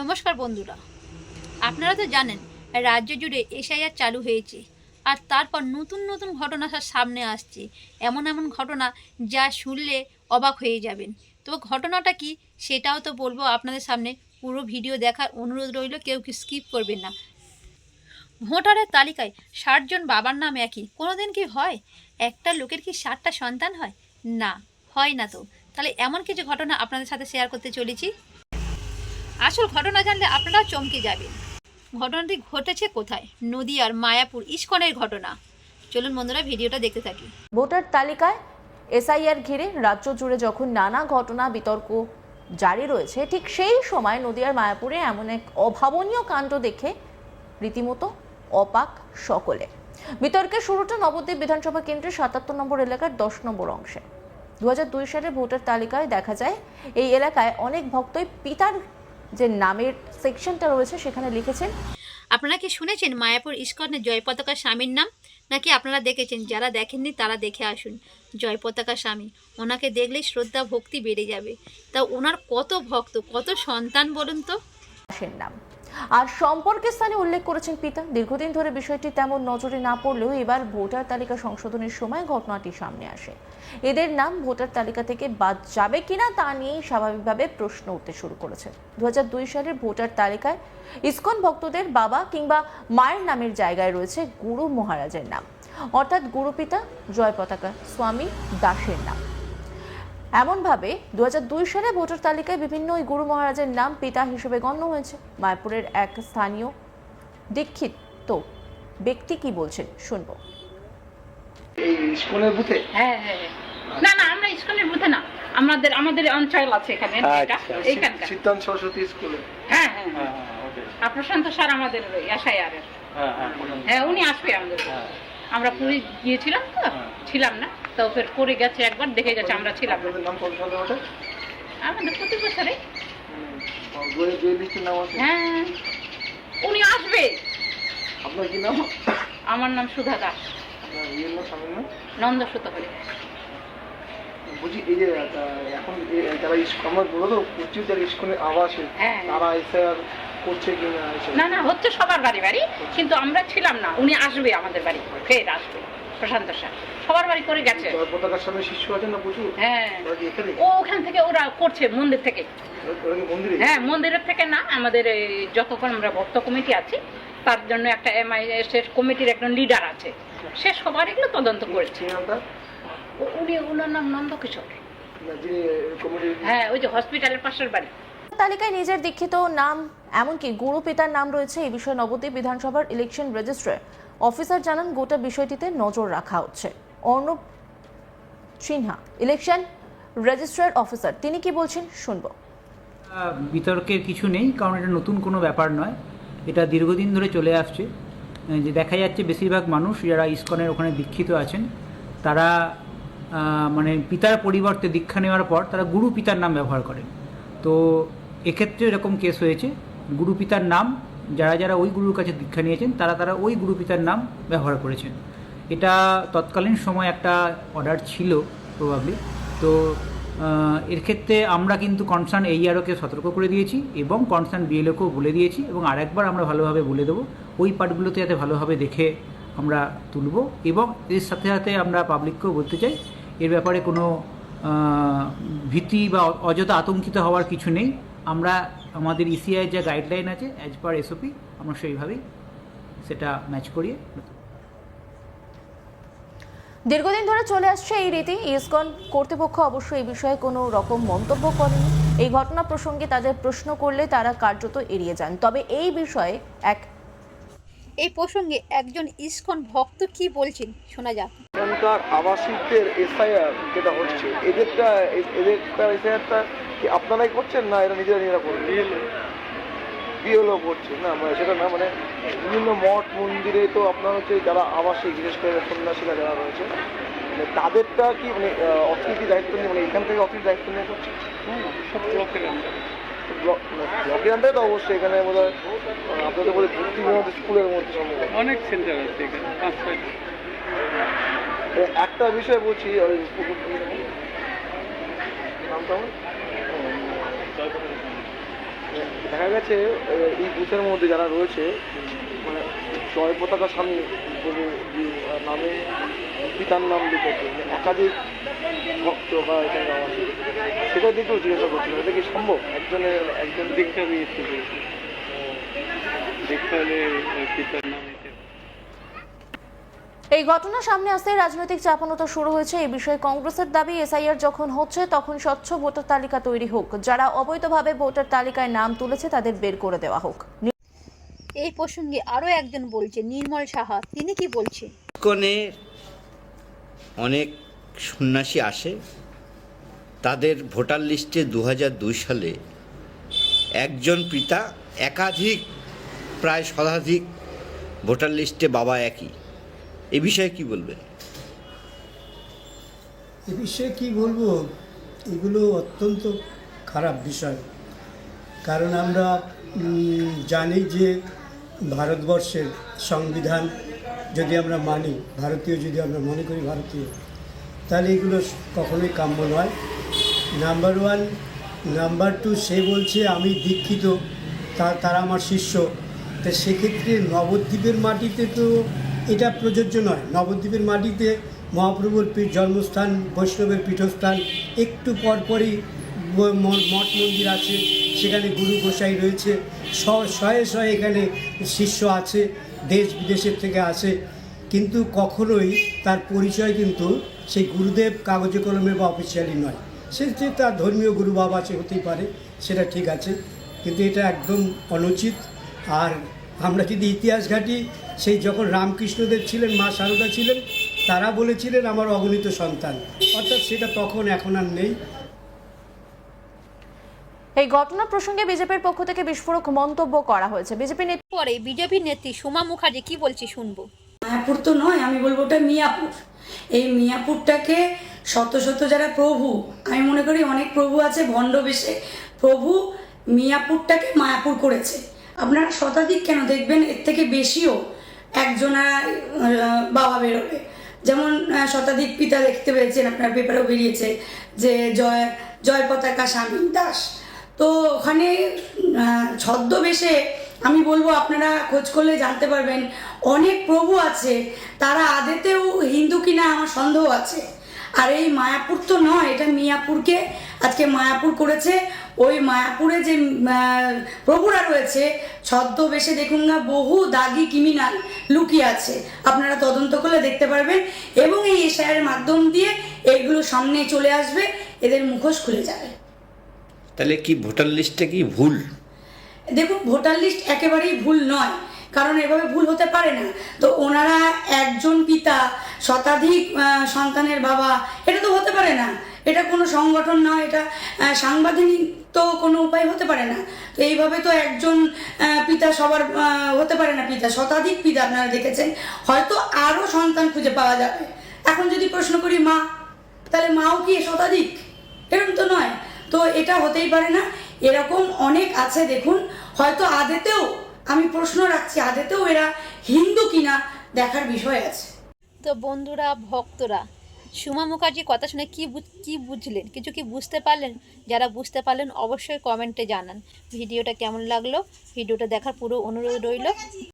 নমস্কার বন্ধুরা। আপনারা তো জানেন, রাজ্য জুড়ে এসআইআর চালু হয়েছে। আর তারপর নতুন নতুন ঘটনা সামনে আসছে। এমন এমন ঘটনা যা শুনলে অবাক হয়ে যাবেন। তো ঘটনাটা কি সেটাও তো বলব আপনাদের সামনে। পুরো ভিডিও দেখার অনুরোধ রইল, কেউ কি স্কিপ করবেন না। ভোটারের তালিকায় ষাটজন বাবার নাম একই। কোনোদিন কি হয়? একটা লোকের কি ষাটটা সন্তান হয়? না হয় না তো। তাহলে এমন কিছু ঘটনা আপনাদের সাথে শেয়ার করতে চলেছি। আসল ঘটনা জানলে আপনারা চমকে যাবেন। ঘটনাটি ঘটেছে কোথায়? নদিয়ার মায়াপুর ইস্কনের ঘটনা। চলুন বন্ধুরা, ভিডিওটা দেখতে থাকি। ভোটার তালিকায় এসআইআর ঘিরে রাজ্য জুড়ে যখন নানা ঘটনা, বিতর্ক জারি রয়েছে, ঠিক সেই সময় নদিয়ার মায়াপুরে এমন এক অভাবনীয় কাণ্ড দেখে রীতিমতো অপাক সকলে। বিতর্কের শুরুটা নবদ্বীপ বিধানসভা কেন্দ্রের সাতাত্তর নম্বর এলাকার দশ নম্বর অংশে। দু দুই সালে ভোটার তালিকায় দেখা যায়, এই এলাকায় অনেক ভক্তই পিতার যে নামের সেকশনটা রয়েছে সেখানে লিখেছেন আপনারা কি শুনেছেন মায়াপুর ইস্কনের জয় পতাকা স্বামীর নাম? নাকি আপনারা দেখেছেন যারা দেখেননি তারা দেখে আসুন। জয় পতাকা স্বামী ওনাকে দেখলেই শ্রদ্ধা ভক্তি বেড়ে যাবে। তা ওনার কত ভক্ত কত সন্তান বলুন তো? নাম। আর সম্পর্কের স্থানে উল্লেখ করেছেন পিতা। দীর্ঘদিন ধরে বিষয়টি তেমন নজরে না পড়লেও এবার ভোটার তালিকা সংশোধনের সময় ঘটনাটি সামনে আসে। এদের নাম ভোটার তালিকা থেকে বাদ যাবে কিনা তা নিয়েই স্বাভাবিকভাবে প্রশ্ন উঠতে শুরু করেছে। দুই হাজার দুই সালের ভোটার তালিকায় ইসকন ভক্তদের বাবা কিংবা মায়ের নামের জায়গায় রয়েছে গুরু মহারাজের নাম। অর্থাৎ গুরুপিতা, জয় পতাকা, স্বামী, দাসের নাম। এমনভাবে দু দুই সালে ভোটার তালিকায় বিভিন্ন ওই গুরু মহারাজের নাম পিতা হিসেবে গণ্য হয়েছে। মায়াপুরের এক স্থানীয় দীক্ষিত ব্যক্তি কি বলছেন? শুনব। এই স্কুলের বুথে? হ্যাঁ হ্যাঁ হ্যাঁ। না না আমরা স্কুলের বুথে না। আমাদের আমাদের অঞ্চল আছে এখানে এইখানকার শীতন সরস্বতী স্কুলে। হ্যাঁ হ্যাঁ হ্যাঁ। হ্যাঁ আর প্রশান্ত স্যার আমাদের এসআইআর হ্যাঁ উনি আসবে আমাদের। আমরা পুরী গিয়েছিলাম তো। ছিলাম না। তো ফের করে গেছে একবার দেখে গেছে আমরা ছিলাম। আমাদের প্রতি বছরে হ্যাঁ। উনি আসবে। আপনার কি নাম? আমার নাম সুধা দাস। আপনার ইয়ের নাম স্বামীর নাম? নন্দ সুত হলে বুঝি এই যে এখন যারা আমরা বলো তো প্রচুর যারা আবাসে হ্যাঁ। তারা এসে আর করছে কি না না না হচ্ছে সবার বাড়ি বাড়ি কিন্তু আমরা ছিলাম না উনি আসবে আমাদের বাড়ি ফের আসবে। প্রশান্ত স্যার সবার বাড়ি করে গেছে। পতাকার সামনে শিশু আছেন না প্রচুর হ্যাঁ। ও ওখান থেকে ওরা করছে মন্দির থেকে। হ্যাঁ মন্দিরের থেকে না আমাদের এই যতক্ষণ আমরা ভক্ত কমিটি আছি তার জন্য একটা এমআইএস এর কমিটির একজন লিডার আছে। সে সবার এগুলো তদন্ত করেছে। উনি ওনার নাম নন্দকিশোর। না, যিনি কমিটির হ্যাঁ ওই যে হসপিটালের পাশের বাড়ি। তালিকায় নিজের দীক্ষিত নাম, এমনকি গুরু পিতার নাম রয়েছে এই বিষয়ে নবদ্বীপ বিধানসভার ইলেকশন রেজিস্ট্রার অফিসার জানান, গোটা বিষয়টিতে নজর রাখা হচ্ছে। Arnab Sinha election registrar officer তিনি কি বলছেন শুনব। বিতর্কের কিছু নেই, কারণ এটা নতুন কোনো ব্যাপার নয়। এটা দীর্ঘদিন ধরে চলে আসছে। যে দেখা যাচ্ছে বেশিরভাগ মানুষ যারা ইস্কনের ওখানে দীক্ষিত আছেন, তারা মানে পিতার পরিবর্তে দীক্ষা নেওয়ার পর তারা গুরু পিতার নাম ব্যবহার করেন। তো এক্ষেত্রে এরকম কেস হয়েছে। গুরু পিতার নাম, যারা যারা ওই গুরুর কাছে দীক্ষা নিয়েছেন, তারা তারা ওই গুরু পিতার নাম ব্যবহার করেছেন। এটা তৎকালীন সময় একটা অর্ডার ছিল প্রবাবলি তো এর ক্ষেত্রে আমরা কিন্তু কনসার্ন এই এইআরওকে সতর্ক করে দিয়েছি এবং কনসার্ন বিএলওকেও বলে দিয়েছি এবং আরেকবার আমরা ভালোভাবে বলে দেবো। ওই পার্টগুলোতে যাতে ভালোভাবে দেখে আমরা তুলব এবং এর সাথে সাথে আমরা পাবলিককেও বলতে চাই, এর ব্যাপারে কোনো ভীতি বা অযথা আতঙ্কিত হওয়ার কিছু নেই। আমরা আমাদের ইসিআই যা গাইডলাইন আছে অ্যাজ পার এসওপি আমরা সেইভাবেই সেটা ম্যাচ করিয়ে দীর্ঘদিন ধরে চলে আসছে এই রীতি। ইসকন কর্তৃপক্ষ অবশ্য এই বিষয়ে কোনো রকম মন্তব্য করেনি। এই ঘটনা প্রসঙ্গে তাদের প্রশ্ন করলে তারা কার্যত এড়িয়ে যান। তবে এই বিষয়ে এক এই প্রসঙ্গে একজন ইস্কন ভক্ত কি বলছেন শোনা যাক। এখানকার আবাসিকদের এসআইআর যেটা হচ্ছে এদেরটা এদেরটা এসআইআরটা কি আপনারাই করছেন? না এরা নিজেরা নিজেরা করছে বিএলও। করছে। না মানে সেটা না মানে বিভিন্ন মঠ মন্দিরে তো আপনার হচ্ছে যারা আবাসিক বিশেষ করে সন্ন্যাসীরা যারা রয়েছে মানে তাদেরটা কি মানে অথরিটি দায়িত্ব নিয়ে মানে এখান থেকে অথরিটি দায়িত্ব নিয়ে করছে? সব ব্লকের ব্লকের আন্ডারে তো অবশ্যই এখানে বোধ হয় আপনাদের বলে ভর্তি স্কুলের মধ্যে অনেক সেন্টার আছে এখানে পাঁচ ছয়টা একটা বিষয় বলছি ওই নামটা আমার? দেখা গেছে এই বুথের মধ্যে যারা রয়েছে মানে জয় পতাকা স্বামী বলে নামে পিতার নাম লিখেছে মানে একাধিক ভক্ত বা এখানে সেটা দেখেও জিজ্ঞাসা করছিলাম এটা কি সম্ভব? একজনের, একজন দীক্ষা নিয়েছি দেখতে হলে পিতার নাম এই ঘটনা সামনে আসতে রাজনৈতিক চাপানোতা শুরু হয়েছে। এই বিষয়ে কংগ্রেসের দাবি এসআইআর যখন হচ্ছে তখন স্বচ্ছ ভোটার তালিকা তৈরি হোক। যারা অবৈধভাবে ভোটার তালিকায় নাম তুলেছে তাদের বের করে দেওয়া হোক। এই প্রসঙ্গে আরও একজন বলছে নির্মল সাহা তিনি কি বলছেন? ইস্কনে অনেক সন্ন্যাসী আসে তাদের ভোটার লিস্টে দু দুই সালে একজন পিতা একাধিক প্রায় শতাধিক ভোটার লিস্টে বাবা একই। এ বিষয়ে কি বলবেন এ বিষয়ে কী বলব? এগুলো অত্যন্ত খারাপ বিষয়। কারণ আমরা জানি যে ভারতবর্ষের সংবিধান যদি আমরা মানি, ভারতীয় যদি আমরা মনে করি ভারতীয়, তাহলে এগুলো কখনোই কাম্য নয়। নাম্বার ওয়ান নাম্বার টু সে বলছে, আমি দীক্ষিত তারা আমার শিষ্য। তা সেক্ষেত্রে নবদ্বীপের মাটিতে তো এটা প্রযোজ্য নয়। নবদ্বীপের মাটিতে মহাপ্রভুর পীঠ জন্মস্থান, বৈষ্ণবের পীঠস্থান, একটু পরপরই মঠ মন্দির আছে, সেখানে গুরু গোসাই রয়েছে শয়ে শয়ে এখানে শিষ্য আছে, দেশ বিদেশের থেকে আসে। কিন্তু কখনোই তার পরিচয় কিন্তু সেই গুরুদেব কাগজে কলমে বা অফিসিয়ালি নয়। সে যে তার ধর্মীয় গুরু বাবা সে হতেই পারে, সেটা ঠিক আছে। কিন্তু এটা একদম অনুচিত। আর আমরা যদি ইতিহাস ঘাঁটি সেই যখন রামকৃষ্ণদেব ছিলেন মা সারদা ছিলেন তারা বলেছিলেন আমার অগণিত সন্তান। অর্থাৎ সেটা তখন এখন আর নেই। এই ঘটনা প্রসঙ্গে বিজেপির পক্ষ থেকে বিস্ফোরক মন্তব্য করা হয়েছে। বিজেপি নেতা পরে বিজেপি নেত্রী সোমা মুখার্জি কি বলছে শুনব। মায়াপুর তো নয় আমি বলব ওটা মিয়াপুর। এই মিয়াপুরটাকে শত শত যারা প্রভু আমি মনে করি অনেক প্রভু আছে ভণ্ড বেশে। প্রভু মিয়াপুরটাকে মায়াপুর করেছে। আপনারা শতাধিক কেন দেখবেন এর থেকে বেশিও একজনা বাবা বেরোবে। যেমন শতাধিক পিতা দেখতে পেয়েছেন, আপনার পেপারেও বেরিয়েছে যে জয় জয় পতাকা স্বামী দাস। তো ওখানে ছদ্মবেশে আমি বলব, আপনারা খোঁজ করলে জানতে পারবেন, অনেক প্রভু আছে, তারা আদেতেও হিন্দু কিনা আমার সন্দেহ আছে। আর এই মায়াপুর তো নয়, এটা মিয়াপুরকে আজকে মায়াপুর করেছে। ওই মায়াপুরে যে প্রভুরা রয়েছে ছদ্মবেশে দেখুন না বহু দাগি ক্রিমিনাল লুকিয়ে আছে। আপনারা তদন্ত করলে দেখতে পারবেন এবং এই এশায়ের মাধ্যম দিয়ে এগুলো সামনে চলে আসবে এদের মুখোশ খুলে যাবে। তাহলে কি ভোটার লিস্টে কি ভুল? দেখুন ভোটার লিস্ট একেবারেই ভুল নয় কারণ এভাবে ভুল হতে পারে না। তো ওনারা একজন পিতা শতাধিক সন্তানের বাবা এটা তো হতে পারে না। এটা কোনো সংগঠন নয় এটা সাংবিধানিক তো কোনো উপায় হতে পারে না। তো এইভাবে তো একজন পিতা সবার হতে পারে না পিতা, শতাধিক পিতা আপনারা দেখেছেন। হয়তো আরও সন্তান খুঁজে পাওয়া যাবে। এখন যদি প্রশ্ন করি, মা, তাহলে মাও কি শতাধিক? এরকম তো নয়। তো এটা হতেই পারে না। এরকম অনেক আছে, দেখুন। হয়তো আদেতেও, আমি প্রশ্ন রাখছি, আদেতেও এরা হিন্দু কিনা দেখার বিষয় আছে। তো বন্ধুরা, ভক্তরা সুমা মুখার্জি কথা শুনে কি কি বুঝলেন? কিছু কি বুঝতে পারলেন? যারা বুঝতে পারলেন, অবশ্যই কমেন্টে জানান। ভিডিওটা কেমন লাগল? ভিডিওটা দেখার পুরো অনুরোধ রইল।